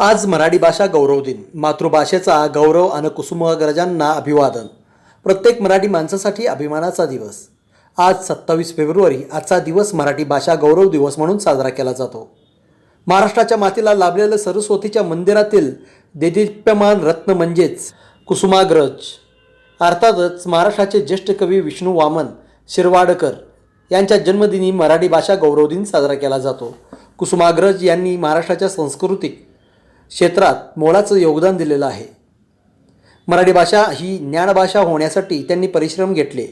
आज मराठी भाषा गौरव दिन. मातृभाषेचा गौरव आणि कुसुमाग्रजांना अभिवादन. प्रत्येक मराठी माणसासाठी अभिमानाचा दिवस. आज सत्तावीस फेब्रुवारी आजचा दिवस मराठी भाषा गौरव दिवस म्हणून साजरा केला जातो. महाराष्ट्राच्या मातीला लाभलेलं सरस्वतीच्या मंदिरातील देदीप्यमान रत्न म्हणजेच कुसुमाग्रज. अर्थातच महाराष्ट्राचे ज्येष्ठ कवी विष्णू वामन शिरवाडकर यांच्या जन्मदिनी मराठी भाषा गौरव दिन साजरा केला जातो. कुसुमाग्रज यांनी महाराष्ट्राच्या सांस्कृतिक क्षेत्रात मोलाचं योगदान दिलेलं आहे. मराठी भाषा ही ज्ञानभाषा होण्यासाठी त्यांनी परिश्रम घेतले.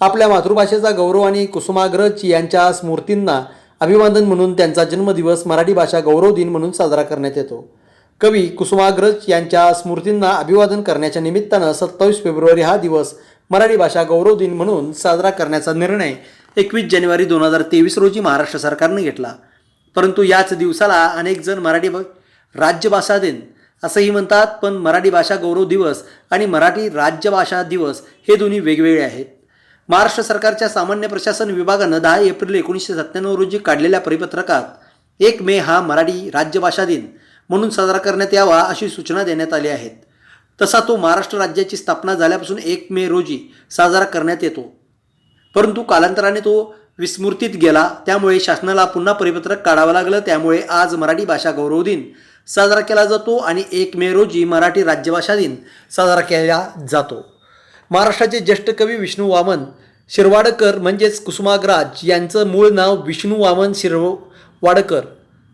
आपल्या मातृभाषेचा गौरव आणि कुसुमाग्रज यांच्या स्मृतींना अभिवादन म्हणून त्यांचा जन्मदिवस मराठी भाषा गौरव दिन म्हणून साजरा करण्यात येतो. कवी कुसुमाग्रज यांच्या स्मृतींना अभिवादन करण्याच्या निमित्तानं सत्तावीस फेब्रुवारी हा दिवस मराठी भाषा गौरव दिन म्हणून साजरा करण्याचा निर्णय एकवीस जानेवारी दोन हजार तेवीस रोजी महाराष्ट्र सरकारनं घेतला. परंतु याच दिवसाला अनेक जण मराठी राज्यभाषा दिन असंही म्हणतात पण मराठी भाषा गौरव दिवस आणि मराठी राज्यभाषा दिवस हे दोन्ही वेगवेगळे आहेत. महाराष्ट्र सरकारच्या सामान्य प्रशासन विभागानं दहा एप्रिल एकोणीसशे सत्त्याण्णव रोजी काढलेल्या परिपत्रकात एक मे हा मराठी राज्यभाषा दिन म्हणून साजरा करण्यात यावा अशी सूचना देण्यात आली आहेत तसा तो महाराष्ट्र राज्याची स्थापना झाल्यापासून एक मे रोजी साजरा करण्यात येतो. परंतु कालांतराने तो विस्मृतीत गेला. त्यामुळे शासनाला पुन्हा परिपत्रक काढावं लागलं. त्यामुळे आज मराठी भाषा गौरव दिन साजरा केला जातो आणि एक मे रोजी मराठी राज्यभाषा दिन साजरा केला जातो. महाराष्ट्राचे ज्येष्ठ कवी विष्णू वामन शिरवाडकर म्हणजेच कुसुमाग्रज यांचं मूळ नाव विष्णू वामन शिरवाडकर.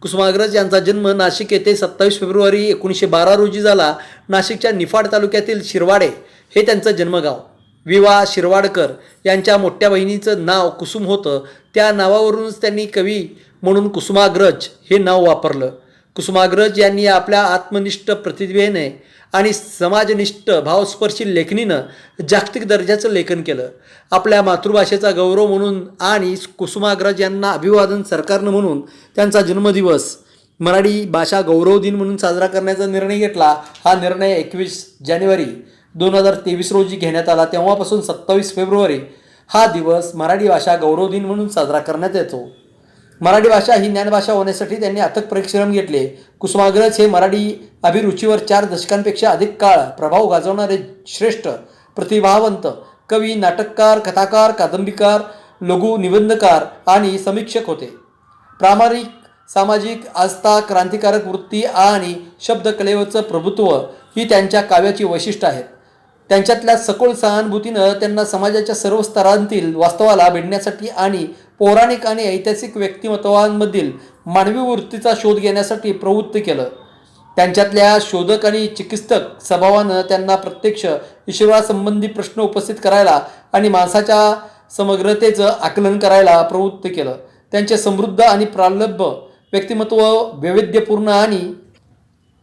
कुसुमाग्रज यांचा जन्म नाशिक येथे सत्तावीस फेब्रुवारी एकोणीसशे बारा रोजी झाला. नाशिकच्या निफाड तालुक्यातील शिरवाडे हे त्यांचं जन्मगाव. विवा शिरवाडकर यांच्या मोठ्या बहिणीचं नाव कुसुम होतं. त्या नावावरूनच त्यांनी कवी म्हणून कुसुमाग्रज हे नाव वापरलं. कुसुमाग्रज यांनी आपल्या आत्मनिष्ठ प्रतिभेने आणि समाजनिष्ठ भावस्पर्शी लेखणीनं जागतिक दर्जाचं लेखन केलं. आपल्या मातृभाषेचा गौरव म्हणून आणि कुसुमाग्रज यांना अभिवादन सरकारनं म्हणून त्यांचा जन्मदिवस मराठी भाषा गौरव दिन म्हणून साजरा करण्याचा निर्णय घेतला. हा निर्णय एकवीस जानेवारी दोन हजार तेवीस रोजी घेण्यात आला. तेव्हापासून सत्तावीस फेब्रुवारी हा दिवस मराठी भाषा गौरव दिन म्हणून साजरा करण्यात येतो. मराठी भाषा ही ज्ञानभाषा होण्यासाठी त्यांनी अथक परिश्रम घेतले. कुसुमाग्रज हे मराठी अभिरुचीवर चार दशकांपेक्षा अधिक काळ प्रभाव गाजवणारे श्रेष्ठ प्रतिभावंत कवी नाटककार कथाकार कादंबीकार लघु निबंधकार आणि समीक्षक होते. प्रामाणिक सामाजिक आस्था क्रांतिकारक वृत्ती आणि शब्दकलेवरचं प्रभुत्व ही त्यांच्या काव्याची वैशिष्ट्य आहेत. त्यांच्यातल्या सखोल सहानुभूतीनं त्यांना समाजाच्या सर्व स्तरांतील वास्तवाला भेटण्यासाठी आणि पौराणिक आणि ऐतिहासिक व्यक्तिमत्वांमधील मानवी वृत्तीचा शोध घेण्यासाठी प्रवृत्त केलं. त्यांच्यातल्या शोधक आणि चिकित्सक स्वभावानं त्यांना प्रत्यक्ष ईश्वरासंबंधी प्रश्न उपस्थित करायला आणि माणसाच्या समग्रतेचं आकलन करायला प्रवृत्त केलं. त्यांचे समृद्ध आणि प्रालब्ध व्यक्तिमत्व वैविध्यपूर्ण आणि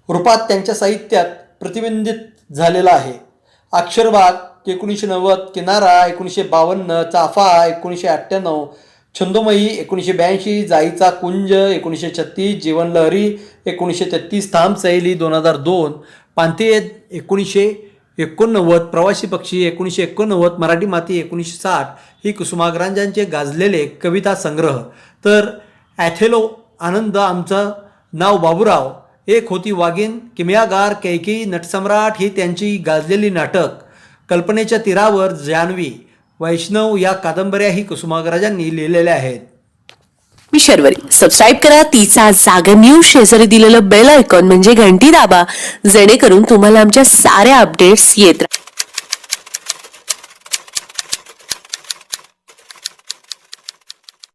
रूपात त्यांच्या साहित्यात प्रतिबिंबित झालेला आहे. अक्षरबाग एकोणीसशे नव्वद किनारा एकोणीसशे बावन्न चाफा एकोणीसशे अठ्ठ्याण्णव छंदोमयी एकोणीसशे ब्याऐंशी जाईचा कुंज एकोणीसशे छत्तीस जीवनलहरी एकोणीसशे तेहतीस थांब सैली दोन हजार दोन पांतेय एकोणीसशे एकोणनव्वद प्रवासी पक्षी एकोणीसशे एकोणनव्वद मराठी माती एकोणीसशे साठ ही कुसुमाग्रांजांचे गाजलेले कविता संग्रह. तर ॲथेलो आनंद आमचं नाव बाबूराव एक होती वाघीण किमयागार कैकी नटसम्राट ही त्यांची गाजलेली नाटक. कल्पनेच्या तीरावर जान्हवी वैष्णव या कादंबऱ्याही कुसुमाग्रजांनी लिहिलेल्या आहेत. मी शर्वरी. सबस्क्राईब करा. तिचा जागर न्यूज शेजारी दिलेलं बेल आयकॉन म्हणजे घंटी दाबा. जेणेकरून तुम्हाला आमच्या साऱ्या अपडेट्स येत राहतात